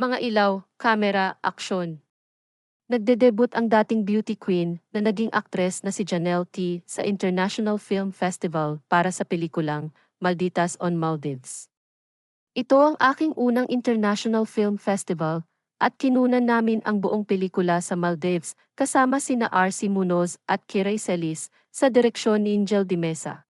Mga ilaw, kamera, aksyon. Nagde-debut ang dating beauty queen na naging aktres na si Janelle T sa International Film Festival para sa pelikulang Malditas on Maldives. Ito ang aking unang International Film Festival at kinunan namin ang buong pelikula sa Maldives kasama sina R.C. Munoz at Kiray Celis sa direksyon ni Angel Di Mesa.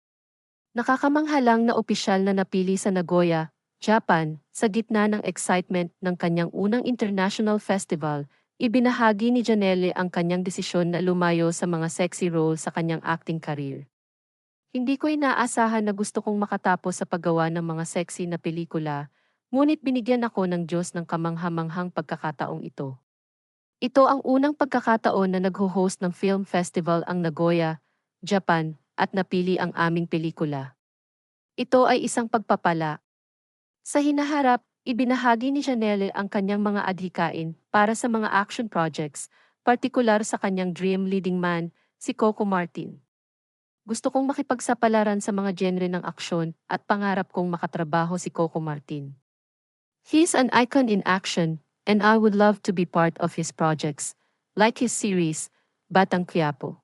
Nakakamanghalang na opisyal na napili sa Nagoya, Japan, sa gitna ng excitement ng kanyang unang international festival, ibinahagi ni Janelle ang kanyang desisyon na lumayo sa mga sexy role sa kanyang acting career. Hindi ko inaasahan na gusto kong makatapos sa paggawa ng mga sexy na pelikula, ngunit binigyan ako ng Diyos ng kamanghamanghang pagkakataong ito. Ito ang unang pagkakataon na nagho-host ng film festival ang Nagoya, Japan, at napili ang aming pelikula. Ito ay isang pagpapala. Sa hinaharap, ibinahagi ni Janelle ang kanyang mga adhikain para sa mga action projects, partikular sa kanyang dream leading man, si Coco Martin. Gusto kong makipagsapalaran sa mga genre ng aksyon at pangarap kong makatrabaho si Coco Martin. He's an icon in action, and I would love to be part of his projects, like his series, Batang Quiapo.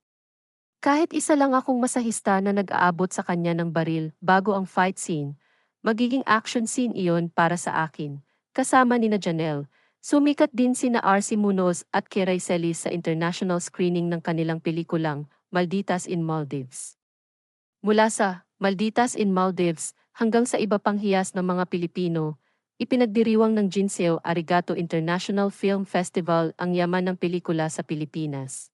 Kahit isa lang akong masahista na nag-aabot sa kanya ng baril bago ang fight scene, magiging action scene iyon para sa akin. Kasama ni na Janelle, sumikat din sina R.C. Munoz at Kiray Celis sa international screening ng kanilang pelikulang Malditas in Maldives. Mula sa Malditas in Maldives hanggang sa iba pang hiyas ng mga Pilipino, ipinagdiriwang ng Jinseo Arigato International Film Festival ang yaman ng pelikula sa Pilipinas.